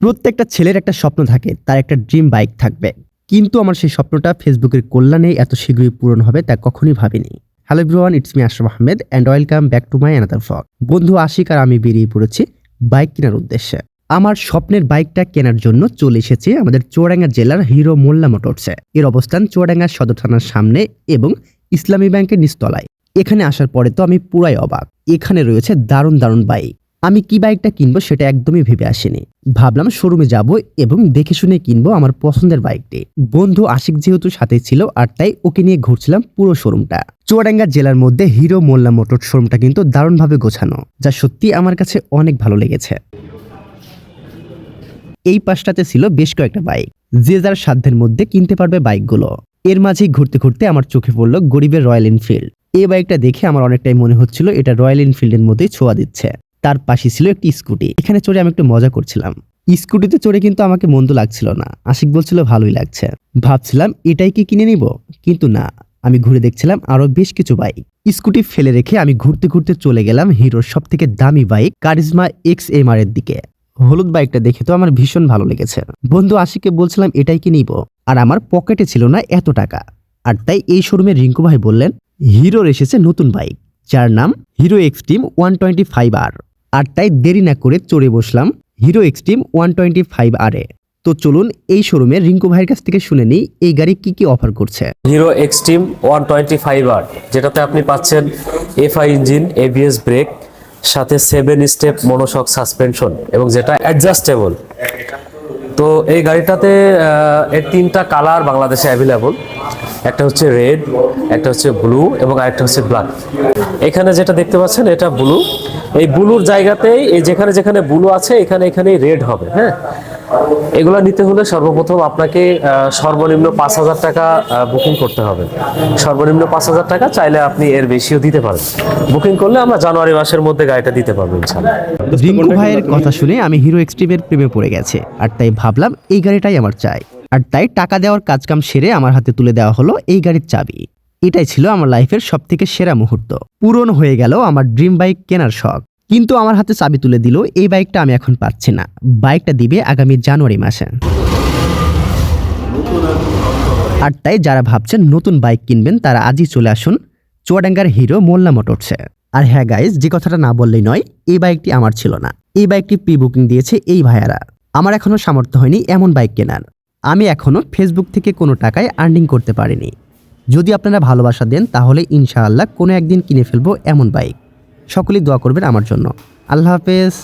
প্রত্যেকটা ছেলের একটা স্বপ্ন থাকে, তার একটা ড্রিম বাইক থাকবে। কিন্তু আমার সেই স্বপ্নটা ফেসবুকের কল্যাণে এত শীঘ্রই পূরণ হবে তা কখনোই ভাবিনি। Hello ব্রোয়ান it's me Ashraf Ahmed and welcome back to my another ফক বন্ধু আশিক আর আমি বেরিয়ে পড়েছি বাইক কেনার উদ্দেশ্যে। আমার স্বপ্নের বাইকটা কেনার জন্য চলে এসেছি আমাদের চুয়াডাঙ্গা জেলার হিরো মোল্লা মোটরসে এর অবস্থান চুয়াডাঙ্গা সদর থানার সামনে এবং ইসলামী ব্যাংকের নিচতলায়। এখানে আসার পরে তো আমি পুরাই অবাক। এখানে রয়েছে দারুণ দারুণ বাইক আমি কি বাইকটা কিনবো সেটা একদমই ভেবে আসিনি। ভাবলাম শোরুমে যাব এবং দেখে শুনে কিনবো আমার পছন্দের বাইকটি। বন্ধু আশিক যেহেতু সাথে ছিল আর তাই ওকে নিয়ে ঘুরছিলাম পুরো শোরুমটা চুয়াডাঙ্গা জেলার মধ্যে হিরো মোল্লা মোটর শোরুমটা কিন্তু দারুণভাবে গোছানো, যা সত্যি আমার কাছে অনেক ভালো লেগেছে। এই পাশটাতে ছিল বেশ কয়েকটা বাইক, যে যার সাধ্যের মধ্যে কিনতে পারবে বাইকগুলো। এর মাঝেই ঘুরতে ঘুরতে আমার চোখে পড়ল গরিবের রয়্যাল এনফিল্ড। এই বাইকটা দেখে আমার অনেকটাই মনে হচ্ছিল এটা রয়্যাল এনফিল্ডের মধ্যেই ছোঁয়া দিচ্ছে। তার পাশে ছিল একটি স্কুটি। এখানে চড়ে আমি একটু মজা করছিলাম। স্কুটিতে চড়ে কিন্তু আমাকে মন্দ লাগছিল না। আশিক বলছিল, ভালোই লাগছে। ভাবছিলাম, এটাই কি কিনে নিব? কিন্তু না, আমি ঘুরে দেখছিলাম আরও বেশ কিছু বাইক। স্কুটি ফেলে রেখে আমি ঘুরতে ঘুরতে চলে গেলাম হিরোর সব থেকে দামি বাইক কারিজমা এক্স এম এর দিকে। হলুদ বাইকটা দেখে তো আমার ভীষণ ভালো লেগেছে। বন্ধু আশিককে বলছিলাম, এটাই কি নিব? আর আমার পকেটে ছিল না এত টাকা। আর তাই এই শোরুমে রিঙ্কু ভাই বললেন, হিরোর এসেছে নতুন বাইক, যার নাম Hero Xtreme one twenty five R. আর তাই দেরি না করে চড়ে বসলাম Hero Xtreme one twenty five R এ। তো চলুন এই শোরুমে রিঙ্কু ভাইয়ের কাছ থেকে শুনে নিই, এই গাড়ি কি কি অফার করছে। Hero Xtreme one twenty five R, যেটাতে আপনি পাচ্ছেন এফআই ইঞ্জিন এবিএস ব্রেক সাথে সেভেন স্টেপ মনোশক সাসপেনশন এবং যেটা অ্যাডজাস্টেবল তো এই গাড়িটাতে এর তিনটা কালার বাংলাদেশে অ্যাভেলেবল একটা হচ্ছে রেড, একটা হচ্ছে ব্লু এবং আরেকটা হচ্ছে ব্ল্যাক। এখানে যেটা দেখতে পাচ্ছেন, এটা ব্লু। এই ব্লুর জায়গাতেই এই যেখানে যেখানে ব্লু আছে, এখানে এখানেই রেড হবে হ্যাঁ? এগুলো নিতে হলে সর্বপ্রথম আপনাকে সর্বনিম্ন পাঁচ হাজার টাকা বুকিং করতে হবে। সর্বনিম্ন পাঁচ হাজার টাকা চাইলে আপনি এর বেশিও দিতে পারেন। বুকিং করলে আমরা জানুয়ারি মাসের মধ্যে গাড়িটা দিতে পারব রিঙ্কু ভাইয়ের কথা শুনে আমি হিরো এক্সট্রিমের প্রেমে পড়ে গেছে, আর তাই ভাবলাম এই গাড়িটাই আমার চাই। আর তাই টাকা দেওয়ার কাজকাম সেরে আমার হাতে তুলে দেওয়া হলো এই গাড়ির চাবি। এটাই ছিল আমার লাইফের সব থেকে সেরা মুহূর্ত। পূরণ হয়ে গেল আমার ড্রিম বাইক কেনার শখ। কিন্তু আমার হাতে চাবি তুলে দিল, এই বাইকটা আমি এখন পাচ্ছি না। বাইকটা দিবে আগামী জানুয়ারি মাসে। আর তাই যারা ভাবছেন নতুন বাইক কিনবেন, তারা আজই চলে আসুন চুয়াডাঙ্গার হিরো মোল্লা মোটরসে। আর হ্যাঁ গাইজ যে কথাটা না বললেই নয়, এই বাইকটি আমার ছিল না। এই বাইকটি প্রি বুকিং দিয়েছে এই ভাইয়ারা। আমার এখনও সামর্থ্য হয়নি এমন বাইক কেনার। আমি এখনও ফেসবুক থেকে কোনো টাকায় আর্নিং করতে পারিনি। যদি আপনারা ভালোবাসা দেন, তাহলে ইনশাআল্লাহ কোনো একদিন কিনে ফেলব এমন বাইক। সকলেই দোয়া করবেন আমার জন্য। আল্লাহ হাফেজ।